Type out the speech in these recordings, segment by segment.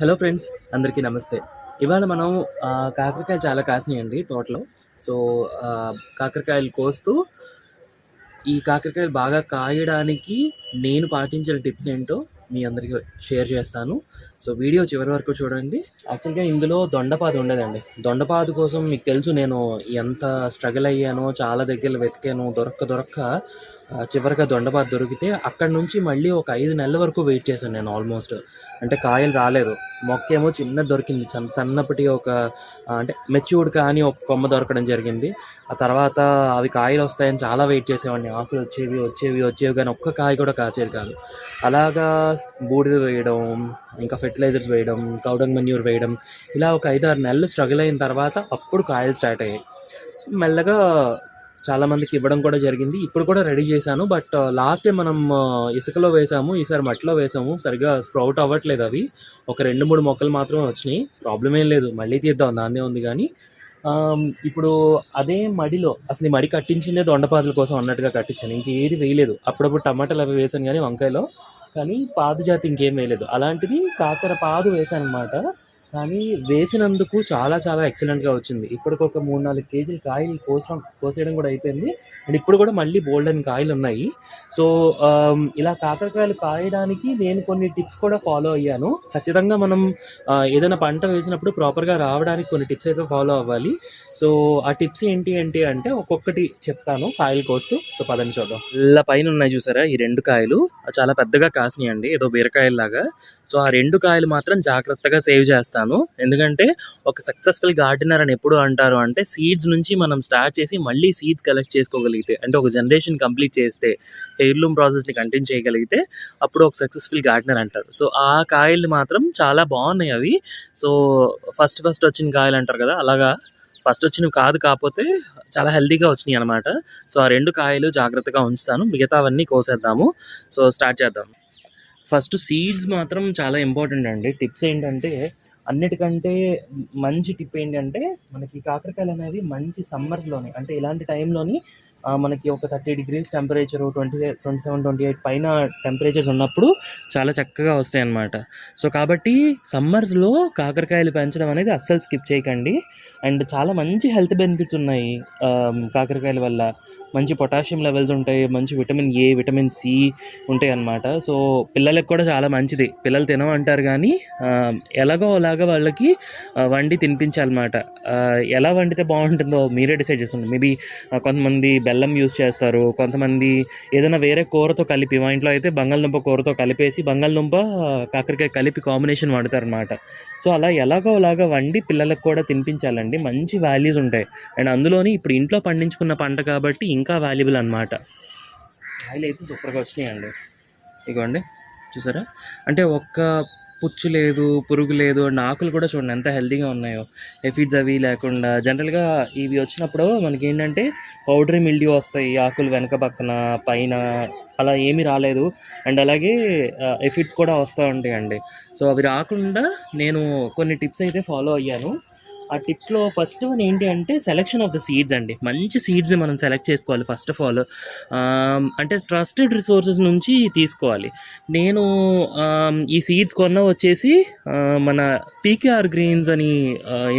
Hello friends అందరికీ నమస్తే. ఇవాళ మనం కాకరకాయ చాలా కాసినాయండి తోటలో. సో కాకరకాయలు కోస్తూ ఈ కాకరకాయలు బాగా కాయడానికి నేను పాటించిన టిప్స్ ఏంటో మీ అందరికీ షేర్ చేస్తాను. సో వీడియో చివరి వరకు చూడండి. యాక్చువల్గా ఇందులో దొండపాదు ఉండదండి. దొండపాదు కోసం మీకు తెలుసు నేను ఎంత స్ట్రగుల్ అయ్యానో చాలా దగ్గర వెతికాను దొరక్క దొరక్క చివరిగా దొండపాత దొరికితే అక్కడ నుంచి మళ్ళీ ఒక ఐదు నెలల వరకు వెయిట్ చేశాను నేను ఆల్మోస్ట్. అంటే కాయలు రాలేదు. మొక్క ఏమో చిన్నది దొరికింది. సన్న సన్నప్పటి ఒక అంటే మెచ్యూర్డ్ కానీ ఒక కొమ్మ దొరకడం జరిగింది. ఆ తర్వాత అవి కాయలు వస్తాయని చాలా వెయిట్ చేసేవాడిని. ఆకులు వచ్చేవి వచ్చేవి వచ్చేవి కానీ ఒక్క కాయ కూడా కాసేది కాదు. అలాగా బూడిద వేయడం ఇంకా ఫెర్టిలైజర్స్ వేయడం కౌడంగ్ మన్యూర్ వేయడం ఇలా ఒక ఐదు ఆరు నెలలు స్ట్రగుల్ అయిన తర్వాత అప్పుడు కాయలు స్టార్ట్ అయ్యాయి. మెల్లగా చాలా మందికి ఇవ్వడం కూడా జరిగింది. ఇప్పుడు కూడా రెడీ చేశాను. బట్ లాస్ట్ టైం మనం ఇసుకలో వేసాము. ఈసారి మట్టిలో వేసాము. సరిగా స్ప్రౌట్ అవ్వట్లేదు అవి. ఒక రెండు మూడు మొక్కలు మాత్రమే వచ్చినాయి. ప్రాబ్లం ఏం లేదు. మళ్ళీ తీద్దాం. దాన్నే ఉంది కానీ ఇప్పుడు అదే మడిలో అసలు ఈ మడి కట్టించిందే దొండపాదుల కోసం అన్నట్టుగా కట్టించాను. ఇంకేది వేయలేదు. అప్పుడప్పుడు టమాటాలు అవి వేసాను కానీ వంకాయలో. కానీ పాదు జాతి ఇంకేం వేయలేదు. అలాంటిది కాకర పాదు వేసాను అనమాట కానీ వేసినందుకు చాలా చాలా ఎక్సలెంట్గా వచ్చింది. ఇప్పటికి ఒక మూడు నాలుగు కేజీలు కాయలు కోసడం కోసేయడం కూడా అయిపోయింది. అండ్ ఇప్పుడు కూడా మళ్ళీ బోల్డెన్ కాయలు ఉన్నాయి. సో ఇలా కాకరకాయలు కాయడానికి నేను కొన్ని టిప్స్ కూడా ఫాలో అయ్యాను. ఖచ్చితంగా మనం ఏదైనా పంట వేసినప్పుడు ప్రాపర్గా రావడానికి కొన్ని టిప్స్ అయితే ఫాలో అవ్వాలి. సో ఆ టిప్స్ ఏంటి ఏంటి అంటే ఒక్కొక్కటి చెప్తాను కాయలు కోస్తూ. సో పదని చూద్దాం. ఇలా పైన ఉన్నాయి చూసారా? ఈ రెండు కాయలు. చాలా పెద్దగా కాసినాయి అండి ఏదో బీరకాయల్లాగా. సో ఆ రెండు కాయలు మాత్రం జాగ్రత్తగా సేవ్ చేస్తాను. ఎందుకంటే ఒక సక్సెస్ఫుల్ గార్డెనర్ అని ఎప్పుడు అంటారు అంటే సీడ్స్ నుంచి మనం స్టార్ట్ చేసి మళ్ళీ సీడ్స్ కలెక్ట్ చేసుకోగలిగితే అంటే ఒక జనరేషన్ కంప్లీట్ చేస్తే హెయిర్లూమ్ ప్రాసెస్ని కంటిన్యూ చేయగలిగితే అప్పుడు ఒక సక్సెస్ఫుల్ గార్డెనర్ అంటారు. సో ఆ కాయలు మాత్రం చాలా బాగున్నాయి అవి. సో ఫస్ట్ ఫస్ట్ వచ్చిన కాయలు అంటారు కదా అలాగా ఫస్ట్ వచ్చినవి కాదు కాకపోతే చాలా హెల్దీగా వచ్చినాయి అనమాట సో ఆ రెండు కాయలు జాగ్రత్తగా ఉంచుతాను. మిగతావన్నీ కోసేద్దాము. సో స్టార్ట్ చేద్దాం. ఫస్ట్ సీడ్స్ మాత్రం చాలా ఇంపార్టెంట్ అండి. టిప్స్ ఏంటంటే అన్నిటికంటే మంచి టిప్ ఏంటంటే మనకి కాకరకాయలు అనేవి మంచి సమ్మర్స్లోని అంటే ఇలాంటి టైంలోని మనకి ఒక thirty degrees temperature twenty twenty seven twenty eight పైన టెంపరేచర్స్ ఉన్నప్పుడు చాలా చక్కగా వస్తాయి అన్నమాట సో కాబట్టి సమ్మర్స్లో కాకరకాయలు పెంచడం అనేది అస్సలు స్కిప్ చేయకండి. అండ్ చాలా మంచి హెల్త్ బెనిఫిట్స్ ఉన్నాయి కాకరకాయల వల్ల. మంచి పొటాషియం లెవెల్స్ ఉంటాయి మంచి విటమిన్ ఏ విటమిన్ సి ఉంటాయి అన్నమాట సో పిల్లలకు కూడా చాలా మంచిది. పిల్లలు తినమంటారు కానీ ఎలాగో అలాగా వాళ్ళకి వండి తినిపించాలన్నమాట. ఎలా వండితే బాగుంటుందో మీరే డిసైడ్ చేసుకోండి. మేబీ కొంతమంది బెల్లం యూస్ చేస్తారు. కొంతమంది ఏదైనా వేరే కూరతో కలిపి మా ఇంట్లో అయితే బంగాళదుంప కూరతో కలిపేసి బంగాళదుంప కాకరకాయ కలిపి కాంబినేషన్ వండుతారనమాట సో అలా ఎలాగో అలాగా వండి పిల్లలకు కూడా తినిపించాలండి. మంచి వాల్యూస్ ఉంటాయి. అండ్ అందులోని ఇప్పుడు ఇంట్లో పండించుకున్న పంట కాబట్టి ఇంకా వాల్యుబుల్ అనమాట ఆయిల్ అయితే సూపర్గా వచ్చినాయండి. ఇగోండి. చూసారా? అంటే ఒక్క పుచ్చు లేదు పురుగు లేదు అండ్ ఆకులు కూడా చూడండి ఎంత హెల్తీగా ఉన్నాయో. ఎఫిడ్స్ అవి లేకుండా. జనరల్గా ఇవి వచ్చినప్పుడు మనకి ఏంటంటే పౌడరీ మిల్డ్యూ వస్తాయి ఆకులు వెనక పక్కన పైన అలా ఏమీ రాలేదు. అండ్ అలాగే ఎఫిడ్స్ కూడా వస్తూ ఉంటాయండి. సో అవి రాకుండా నేను కొన్ని టిప్స్ అయితే ఫాలో అయ్యాను. ఆ టిప్స్లో ఫస్ట్ వన్ ఏంటి అంటే సెలెక్షన్ ఆఫ్ ద సీడ్స్ అండి. మంచి సీడ్స్ని మనం సెలెక్ట్ చేసుకోవాలి ఫస్ట్ ఆఫ్ ఆల్. అంటే ట్రస్టెడ్ రిసోర్సెస్ నుంచి తీసుకోవాలి. నేను ఈ సీడ్స్ కొన్న వచ్చేసి మన పీకేఆర్ గ్రీన్స్ అని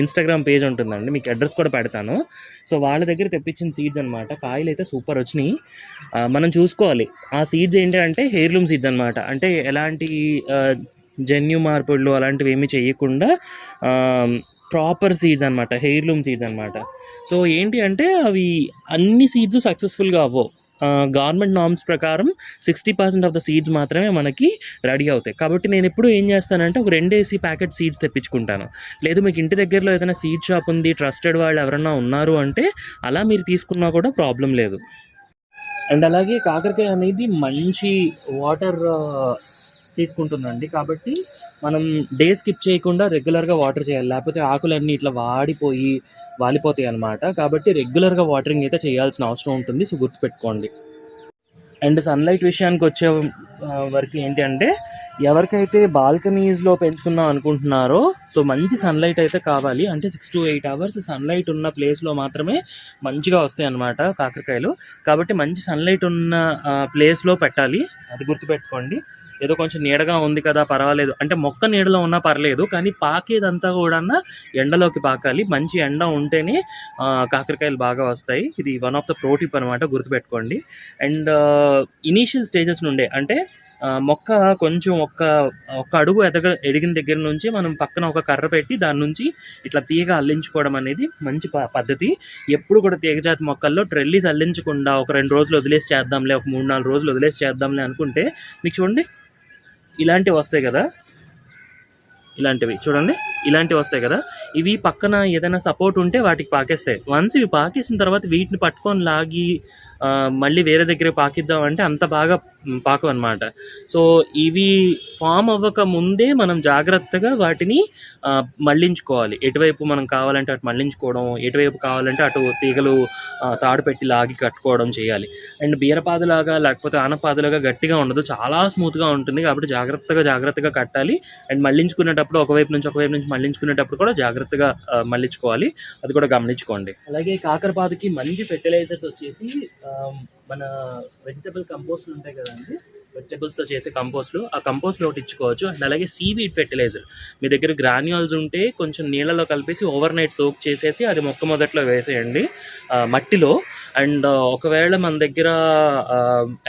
ఇన్స్టాగ్రామ్ పేజ్ ఉంటుందండి. మీకు అడ్రస్ కూడా పెడతాను. సో వాళ్ళ దగ్గర తెప్పించిన సీడ్స్ అనమాట కాయలు అయితే సూపర్ వచ్చినాయి. మనం చూసుకోవాలి. ఆ సీడ్స్ ఏంటి అంటే హెయిర్లూమ్ సీడ్స్ అనమాట అంటే ఎలాంటి జన్యు మార్పులు అలాంటివి ఏమీ చేయకుండా ప్రాపర్ సీడ్స్ అనమాట హెయిర్లూమ్ సీడ్స్ అనమాట సో ఏంటి అంటే అవి అన్ని సీడ్స్ సక్సెస్ఫుల్గా అవ్వవు. గవర్నమెంట్ నామ్స్ ప్రకారం sixty percent of the seeds మాత్రమే మనకి రెడీ అవుతాయి. కాబట్టి నేను ఎప్పుడు ఏం చేస్తానంటే ఒక రెండేసి ప్యాకెట్ సీడ్స్ తెప్పించుకుంటాను. లేదు మీకు ఇంటి దగ్గరలో ఏదైనా సీడ్ షాప్ ఉంది ట్రస్టెడ్ వాళ్ళు ఎవరైనా ఉన్నారు అంటే అలా మీరు తీసుకున్నా కూడా ప్రాబ్లం లేదు. అండ్ అలాగే కాకరకాయ అనేది మంచి వాటర్ తీసుకుంటుందండి. కాబట్టి మనం డే స్కిప్ చేయకుండా రెగ్యులర్గా వాటర్ చేయాలి. లేకపోతే ఆకులన్నీ ఇట్లా వాడిపోయి వాలిపోతాయి అన్నమాట. కాబట్టి రెగ్యులర్గా వాటరింగ్ అయితే చేయాల్సిన అవసరం ఉంటుంది. సో గుర్తుపెట్టుకోండి. అండ్ సన్లైట్ విషయానికి వచ్చే వరకు ఏంటి అంటే ఎవరికైతే బాల్కనీస్లో పెంచుకుందాం అనుకుంటున్నారో సో మంచి సన్లైట్ అయితే కావాలి. అంటే six to eight hours sunlight ఉన్న ప్లేస్లో మాత్రమే మంచిగా వస్తాయి అన్నమాట కాకరకాయలు. కాబట్టి మంచి సన్లైట్ ఉన్న ప్లేస్లో పెట్టాలి. అది గుర్తుపెట్టుకోండి. ఏదో కొంచెం నీడగా ఉంది కదా పర్వాలేదు. అంటే మొక్క నీడలో ఉన్నా పర్లేదు కానీ పాకేదంతా కూడా ఎండలోకి పాకాలి. మంచి ఎండ ఉంటేనే కాకరకాయలు బాగా వస్తాయి. ఇది వన్ ఆఫ్ ద ప్రోటిప్ అనమాట గుర్తుపెట్టుకోండి. అండ్ ఇనీషియల్ స్టేజెస్ నుండే అంటే మొక్క కొంచెం ఒక్క ఒక్క అడుగు ఎదగ ఎదిగిన దగ్గర నుంచి మనం పక్కన ఒక కర్ర పెట్టి దాని నుంచి ఇట్లా తీగ అల్లించుకోవడం అనేది మంచి ప- పద్ధతి. ఎప్పుడు కూడా తీగజాతి మొక్కల్లో ట్రెల్లీస్ అల్లించకుండా ఒక రెండు రోజులు వదిలేసి చేద్దాంలే ఒక మూడు నాలుగు రోజులు వదిలేసి చేద్దాంలే అనుకుంటే మీకు చూడండి ఇలాంటివి వస్తాయి కదా? ఇలాంటివి చూడండి. ఇలాంటివి వస్తాయి కదా? ఇవి పక్కన ఏదైనా సపోర్ట్ ఉంటే వాటికి పాకేస్తాయి. వన్స్ ఇవి పాకేసిన తర్వాత వీటిని పట్టుకొని లాగి మళ్ళీ వేరే దగ్గర పాకిద్దాం అంటే అంత బాగా పాకం అనమాట సో ఇవి ఫామ్ అవ్వక ముందే మనం జాగ్రత్తగా వాటిని మళ్ళించుకోవాలి. ఎటువైపు మనం కావాలంటే అటు మళ్ళించుకోవడం ఎటువైపు కావాలంటే అటు తీగలు తాడు పెట్టి లాగి కట్టుకోవడం చేయాలి. అండ్ బీరపాదులాగా లేకపోతే ఆనపాదులాగా గట్టిగా ఉండదు. చాలా స్మూత్గా ఉంటుంది కాబట్టి జాగ్రత్తగా జాగ్రత్తగా కట్టాలి. అండ్ మళ్ళించుకునేటప్పుడు ఒకవైపు నుంచి ఒకవైపు నుంచి మళ్ళించుకునేటప్పుడు కూడా జాగ్రత్తగా మళ్ళించుకోవాలి. అది కూడా గమనించుకోండి. అలాగే కాకరపాదుకి మంచి ఫెర్టిలైజర్స్ వచ్చేసి మన వెజిటబుల్ కంపోస్ట్లు ఉంటాయి కదండి. వెజిటబుల్స్తో చేసే కంపోస్ట్లు ఆ కంపోస్ట్ ఒకటి ఇచ్చుకోవచ్చు. అండ్ అలాగే సీవీడ్ ఫెర్టిలైజర్ మీ దగ్గర గ్రాన్యూల్స్ ఉంటే కొంచెం నీళ్ళలో కలిపేసి ఓవర్ నైట్ సోక్ చేసేసి అది మొక్క మొదట్లో వేసేయండి. మట్టిలో అండ్ ఒకవేళ మన దగ్గర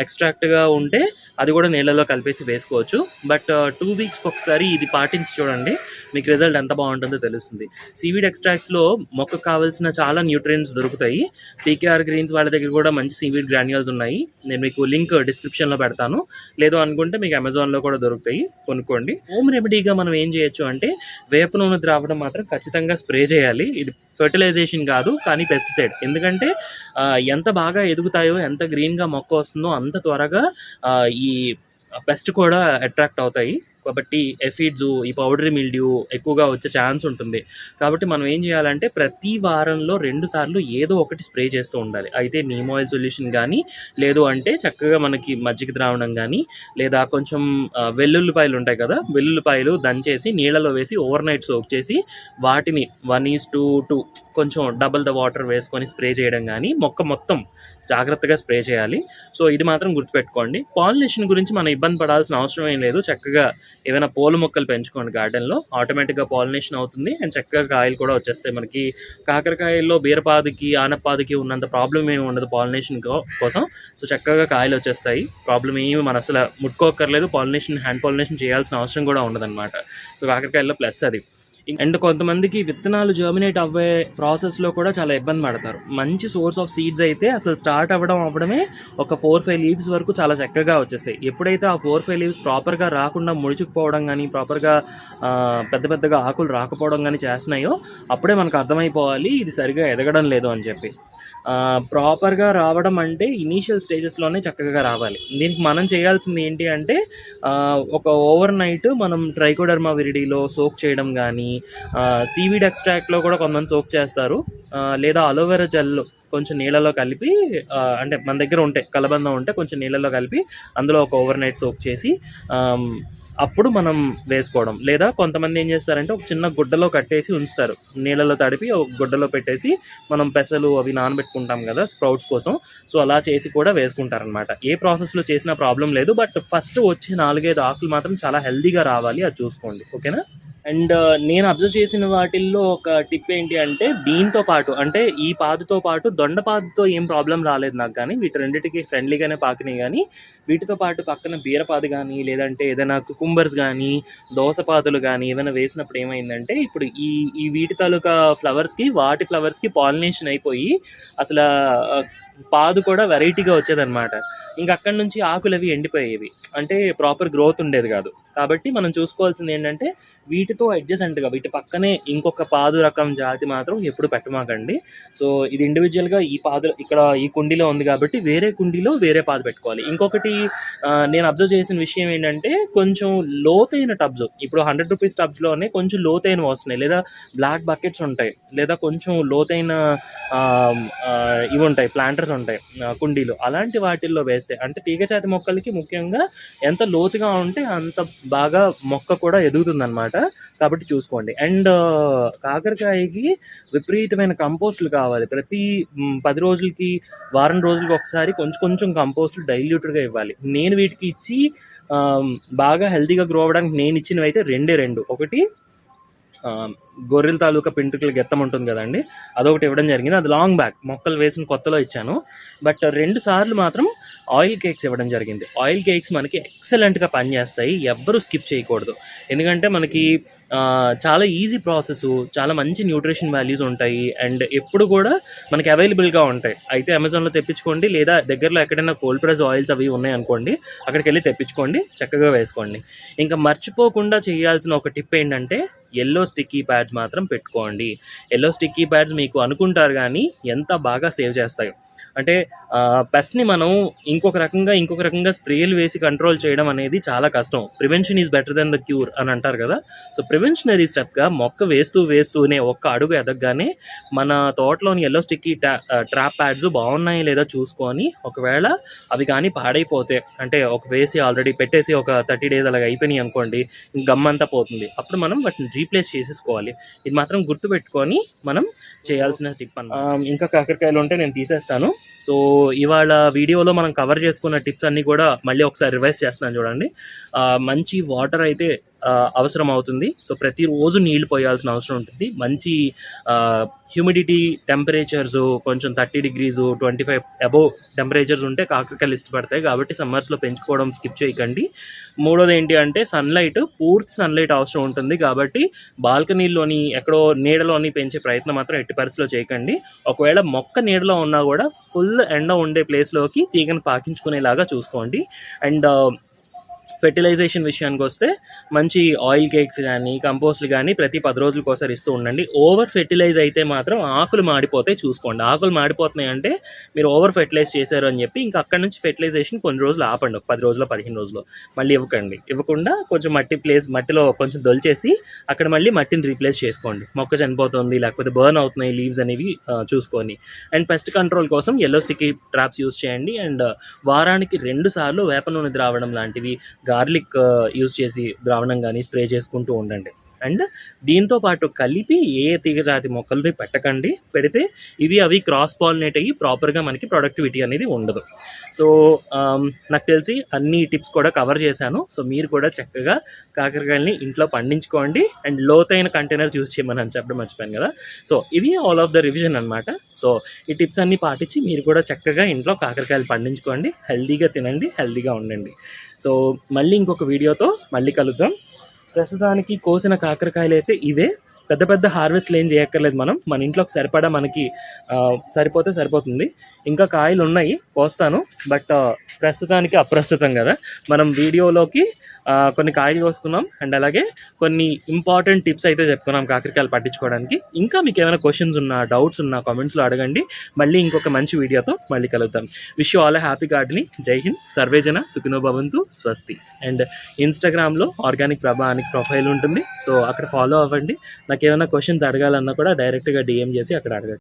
ఎక్స్ట్రాక్ట్గా ఉంటే అది కూడా నీళ్ళలో కలిపేసి వేసుకోవచ్చు. బట్ టూ వీక్స్కి ఒకసారి ఇది పాటించి చూడండి. మీకు రిజల్ట్ ఎంత బాగుంటుందో తెలుస్తుంది. సీవీడ్ ఎక్స్ట్రాక్ట్స్లో మొక్కకు కావాల్సిన చాలా న్యూట్రియన్స్ దొరుకుతాయి. పీకేఆర్ గ్రీన్స్ వాళ్ళ దగ్గర కూడా మంచి సీవీడ్ గ్రాన్యూల్స్ ఉన్నాయి. నేను మీకు లింక్ డిస్క్రిప్షన్లో పెడతాను. లేదు అనుకుంటే మీకు అమెజాన్లో కూడా దొరుకుతాయి. కొనుక్కోండి. హోమ్ రెమెడీగా మనం ఏం చేయొచ్చు అంటే వేప నూనె ద్రావణం మాత్రం ఖచ్చితంగా స్ప్రే చేయాలి. ఇది ఫెర్టిలైజేషన్ కాదు కానీ పెస్టిసైడ్. ఎందుకంటే ఆ, ఎంత బాగా ఎదుగుతాయో ఎంత గ్రీన్గా మొక్క వస్తుందో అంత త్వరగా ఆ, ఈ పెస్ట్ కూడా అట్రాక్ట్ అవుతాయి. కాబట్టి ఎఫిడ్స్ ఈ పౌడరీ మిల్డ్యూ ఎక్కువగా వచ్చే ఛాన్స్ ఉంటుంది. కాబట్టి మనం ఏం చేయాలంటే ప్రతి వారంలో రెండు సార్లు ఏదో ఒకటి స్ప్రే చేస్తూ ఉండాలి. అయితే నీమ్ ఆయిల్ సొల్యూషన్ కానీ లేదు అంటే చక్కగా మనకి మజ్జిగ ద్రావణం కానీ లేదా కొంచెం వెల్లుల్లిపాయలు ఉంటాయి కదా వెల్లుల్లిపాయలు దంచేసి నీళ్ళలో వేసి ఓవర్ నైట్ సోక్ చేసి వాటిని వన్ ఈజ్ టూ టూ కొంచెం డబల్ ద వాటర్ వేసుకొని స్ప్రే చేయడం కానీ మొక్క మొత్తం జాగ్రత్తగా స్ప్రే చేయాలి. సో ఇది మాత్రం గుర్తుపెట్టుకోండి. పాలినేషన్ గురించి మనం ఇబ్బంది పడాల్సిన అవసరం ఏం లేదు. చక్కగా ఏమైనా పూల మొక్కలు పెంచుకోండి గార్డెన్లో ఆటోమేటిక్గా పాలినేషన్ అవుతుంది. అండ్ చక్కగా కాయలు కూడా వచ్చేస్తాయి మనకి. కాకరకాయల్లో బీరపాదికి ఆనపాదికి ఉన్నంత ప్రాబ్లం ఏమి ఉండదు పాలినేషన్ కోసం. సో చక్కగా కాయలు వచ్చేస్తాయి. ప్రాబ్లం ఏమి మన అసలు ముట్టుకోకర్లేదు పాలినేషన్ హ్యాండ్ పాలినేషన్ చేయాల్సిన అవసరం కూడా ఉండదన్నమాట. సో కాకరకాయల్లో ప్లస్ అది. అండ్ కొంతమందికి విత్తనాలు జర్మినేట్ అవ్వే ప్రాసెస్లో కూడా చాలా ఇబ్బంది పడతారు. మంచి సోర్స్ ఆఫ్ సీడ్స్ అయితే అసలు స్టార్ట్ అవ్వడం అవ్వడమే ఒక ఫోర్ ఫైవ్ లీవ్స్ వరకు చాలా చక్కగా వచ్చేస్తాయి. ఎప్పుడైతే ఆ ఫోర్ ఫైవ్ లీవ్స్ ప్రాపర్గా రాకుండా ముడుచుకుపోవడం కానీ ప్రాపర్గా పెద్ద పెద్దగా ఆకులు రాకపోవడం కానీ చేస్తున్నాయో అప్పుడే మనకు అర్థమైపోవాలి ఇది సరిగా ఎదగడం లేదు అని చెప్పి. ప్రాపర్గా రావడం అంటే ఇనీషియల్ స్టేజెస్లోనే చక్కగా రావాలి. దీనికి మనం చేయాల్సింది ఏంటి అంటే ఒక ఓవర్ నైట్ మనం ట్రైకోడర్మా విరిడిలో సోక్ చేయడం కానీ సీవీడ్ ఎక్స్ట్రాక్ట్లో కూడా కొంతమంది సోక్ చేస్తారు. లేదా అలోవెరా జెల్లో కొంచెం నీళ్ళలో కలిపి అంటే మన దగ్గర ఉంటే కలబంద ఉంటే కొంచెం నీళ్ళలో కలిపి అందులో ఒక ఓవర్ నైట్ సోక్ చేసి అప్పుడు మనం వేసుకోవడం. లేదా కొంతమంది ఏం చేస్తారంటే ఒక చిన్న గుడ్డలో కట్టేసి ఉంచుతారు. నీళ్ళలో తడిపి ఒక గుడ్డలో పెట్టేసి మనం పెసలు అవి నానబెట్టుకుంటాం కదా స్ప్రౌట్స్ కోసం. సో అలా చేసి కూడా వేసుకుంటారనమాట ఏ ప్రాసెస్లో చేసినా ప్రాబ్లం లేదు బట్ ఫస్ట్ వచ్చే నాలుగైదు ఆకులు మాత్రం చాలా హెల్దీగా రావాలి అది చూసుకోండి. ఓకేనా? అండ్ uh, నేను అబ్జర్వ్ చేసిన వాటిల్లో ఒక టిప్ ఏంటి అంటే దీంతో పాటు అంటే ఈ పాదుతో పాటు దొండపాదుతో ఏం ప్రాబ్లం రాలేదు నాకు కానీ. వీటి రెండింటికి ఫ్రెండ్లీగానే పాకినాయి కానీ వీటితో పాటు పక్కన బీరపాదు కానీ లేదంటే ఏదైనా కుకుంబర్స్ కానీ దోసపాదులు కానీ ఏదైనా వేసినప్పుడు ఏమైందంటే ఇప్పుడు ఈ ఈ వీటి తాలూకా ఫ్లవర్స్కి వాటి ఫ్లవర్స్కి పాలినేషన్ అయిపోయి అసలు పాదు కూడా వెరైటీగా వచ్చేదన్నమాట. ఇంకా అక్కడి నుంచి ఆకులు అవి ఎండిపోయేవి. అంటే ప్రాపర్ గ్రోత్ ఉండేది కాదు. కాబట్టి మనం చూసుకోవాల్సింది ఏంటంటే వీటితో అడ్జసెంట్గా వీటి పక్కనే ఇంకొక పాదు రకం జాతి మాత్రం ఎప్పుడు పెట్టమాకండి. సో ఇది ఇండివిజువల్గా ఈ పాదు ఇక్కడ ఈ కుండీలో ఉంది కాబట్టి వేరే కుండీలో వేరే పాదు పెట్టుకోవాలి. ఇంకొకటి నేను అబ్జర్వ్ చేసిన విషయం ఏంటంటే కొంచెం లోతైన టబ్స్. ఇప్పుడు హండ్రెడ్ రూపీస్ టబ్స్లోనే కొంచెం లోతైనవి వస్తున్నాయి. లేదా బ్లాక్ బకెట్స్ ఉంటాయి. లేదా కొంచెం లోతైన ఇవి ఉంటాయి ప్లాంటర్స్ ఉంటాయి కుండీలు. అలాంటి వాటిల్లో వేస్తే అంటే తీగజాతి మొక్కలకి ముఖ్యంగా ఎంత లోతుగా ఉంటే అంత బాగా మొక్క కూడా ఎదుగుతుంది కాబట్టి చూసుకోండి. అండ్ కాకరకాయకి విపరీతమైన కంపోస్టులు కావాలి. ప్రతి పది రోజులకి వారం రోజులకి ఒకసారి కొంచెం కొంచెం కంపోస్టులు డైల్యూటెడ్గా ఇవ్వాలి. నేను వీటికి ఇచ్చి బాగా హెల్తీగా గ్రో అవ్వడానికి నేను ఇచ్చినవి అయితే రెండే రెండు. ఒకటి గొర్రెల తాలూకా పెంటుకల గెత్తం ఉంటుంది కదండి. అదొకటి ఇవ్వడం జరిగింది. అది లాంగ్ బ్యాక్. మొక్కలు వేసిన కొత్తలో ఇచ్చాను. బట్ రెండు సార్లు మాత్రం ఆయిల్ కేక్స్ ఇవ్వడం జరిగింది. ఆయిల్ కేక్స్ మనకి ఎక్సలెంట్గా పనిచేస్తాయి. ఎవ్వరూ స్కిప్ చేయకూడదు. ఎందుకంటే మనకి చాలా ఈజీ ప్రాసెస్ చాలా మంచి న్యూట్రిషన్ వాల్యూస్ ఉంటాయి. అండ్ ఎప్పుడు కూడా మనకి అవైలబుల్గా ఉంటాయి. అయితే అమెజాన్లో తెప్పించుకోండి లేదా దగ్గరలో ఎక్కడైనా కోల్డ్ ప్రెస్ ఆయిల్స్ అవి ఉన్నాయి అనుకోండి అక్కడికి వెళ్ళి తెప్పించుకోండి చక్కగా వేసుకోండి. ఇంకా మర్చిపోకుండా చేయాల్సిన ఒక టిప్ ఏంటంటే ఎల్లో స్టిక్కీ ప్యాడ్స్ మాత్రం పెట్టుకోండి. ఎల్లో స్టిక్కీ ప్యాడ్స్ మీకు అనుకుంటారు కానీ ఎంత బాగా సేవ్ చేస్తాయో. అంటే పెస్ట్ని మనం ఇంకొక రకంగా ఇంకొక రకంగా స్ప్రేలు వేసి కంట్రోల్ చేయడం అనేది చాలా కష్టం. Prevention is better than the cure అని అంటారు కదా. సో ప్రివెన్షనరీ స్టెప్గా మొక్క వేస్తూ వేస్తూనే ఒక్క అడుగు ఎదగగానే మన తోటలోని ఎల్లో స్టిక్కీ ట్రా ట్రాప్ ప్యాడ్స్ బాగున్నాయి లేదా చూసుకొని ఒకవేళ అవి కానీ పాడైపోతే అంటే ఒక వేసి ఆల్రెడీ పెట్టేసి ఒక థర్టీ డేస్ అలాగ అయిపోయినాయి అనుకోండి గమ్ అంతా పోతుంది. అప్పుడు మనం వాటిని రీప్లేస్ చేసేసుకోవాలి. ఇది మాత్రం గుర్తుపెట్టుకొని మనం చేయాల్సిన టిప్ అన్న ఇంకా కాకరకాయలు ఉంటే నేను తీసేస్తాను. సో ఇవాళ వీడియోలో మనం కవర్ చేసుకున్న టిప్స్ అన్నీ కూడా మళ్ళీ ఒకసారి రివైజ్ చేస్తున్నాను చూడండి. మంచి వాటర్ అయితే అవసరం అవుతుంది సో ప్రతిరోజు నీళ్ళు పోయాల్సిన అవసరం ఉంటుంది. మంచి హ్యూమిడిటీ టెంపరేచర్స్ కొంచెం thirty degrees twenty five above temperatures ఉంటే కాకరకాయలు ఇష్టపడతాయి కాబట్టి సమ్మర్స్లో పెంచుకోవడం స్కిప్ చేయకండి. మూడోది ఏంటి అంటే సన్లైట్ పూర్తి సన్లైట్ అవసరం ఉంటుంది. కాబట్టి బాల్కనీలోని ఎక్కడో నీడలోని పెంచే ప్రయత్నం మాత్రం ఎట్టి పరిస్థితిలో చేయకండి. ఒకవేళ మొక్క నీడలో ఉన్నా కూడా ఫుల్ ఎండ ఉండే ప్లేస్లోకి తీగను పాకించుకునేలాగా చూసుకోండి. అండ్ ఫెర్టిలైజేషన్ విషయానికి వస్తే మంచి ఆయిల్ కేక్స్ కానీ కంపోస్ట్లు కానీ ప్రతి పది రోజులకు ఒకసారి ఇస్తూ ఉండండి. ఓవర్ ఫెర్టిలైజ్ అయితే మాత్రం ఆకులు మాడిపోతే చూసుకోండి. ఆకులు మాడిపోతున్నాయి అంటే మీరు ఓవర్ ఫెర్టిలైజ్ చేశారు అని చెప్పి ఇంకా అక్కడ నుంచి ఫెర్టిలైజేషన్ కొన్ని రోజులు ఆపండి. ఒక పది రోజులు పదిహేను రోజులు. మళ్ళీ ఇవ్వకండి. ఇవ్వకుండా కొంచెం మట్టి ప్లేస్ మట్టిలో కొంచెం దొలిచేసి అక్కడ మళ్ళీ మట్టిని రీప్లేస్ చేసుకోండి. మొక్క చనిపోతుంది లేకపోతే బర్న్ అవుతున్నాయి లీవ్స్ అనేవి చూసుకొని. అండ్ పెస్ట్ కంట్రోల్ కోసం ఎల్లో స్టిక్కీ ట్రాప్స్ యూస్ చేయండి. అండ్ వారానికి రెండు సార్లు వేప నూనె ద్రావణం లాంటివి గార్లిక్ యూజ్ చేసి ద్రావణం కానీ స్ప్రే చేసుకుంటూ ఉండండి. అండ్ దీంతో పాటు కలిపి ఏ తీగజాతి మొక్కలని పెట్టకండి పెడితే ఇవి అవి క్రాస్ పాలినేట్ అయ్యి ప్రాపర్గా మనకి ప్రొడక్టివిటీ అనేది ఉండదు. సో నాకు తెలిసి అన్ని టిప్స్ కూడా కవర్ చేశాను. సో మీరు కూడా చక్కగా కాకరకాయలని ఇంట్లో పండించుకోండి. అండ్ లోతైన కంటైనర్స్ యూజ్ చేయమని అని చెప్పడం మర్చిపోయాను కదా. సో ఇవి ఆల్ ఆఫ్ ద రివిజన్ అనమాట సో ఈ టిప్స్ అన్నీ పాటించి మీరు కూడా చక్కగా ఇంట్లో కాకరకాయలు పండించుకోండి. హెల్తీగా తినండి హెల్దీగా ఉండండి. సో మళ్ళీ ఇంకొక వీడియోతో మళ్ళీ కలుద్దాం. ప్రస్తుతానికి కోసిన కాకరకాయలు అయితే ఇవే. పెద్ద పెద్ద హార్వెస్ట్లు ఏం చేయక్కర్లేదు మనం. మన ఇంట్లోకి సరిపడా మనకి సరిపోతే సరిపోతుంది. ఇంకా కాయలు ఉన్నాయి కోస్తాను. బట్ ప్రస్తుతానికి అప్రస్తుతం కదా. మనం వీడియోలోకి కొన్ని కాయలు కోసుకున్నాం. అండ్ అలాగే కొన్ని ఇంపార్టెంట్ టిప్స్ అయితే చెప్పుకున్నాం కాకరకాయలు పట్టించుకోవడానికి. ఇంకా మీకు ఏమైనా క్వశ్చన్స్ ఉన్నా డౌట్స్ ఉన్నా కామెంట్స్లో అడగండి. మళ్ళీ ఇంకొక మంచి వీడియోతో మళ్ళీ కలుద్దాం. Wish you all happy gardening Jai Hind సర్వేజన సుఖినో భవంతు స్వస్తి అండ్ ఇన్స్టాగ్రామ్లో ఆర్గానిక్ ప్రభా ప్రొఫైల్ ఉంటుంది. సో అక్కడ ఫాలో అవ్వండి. నాకు ఏమైనా క్వశ్చన్స్ అడగాలన్నా కూడా డైరెక్ట్గా డిఎం చేసి అక్కడ అడగ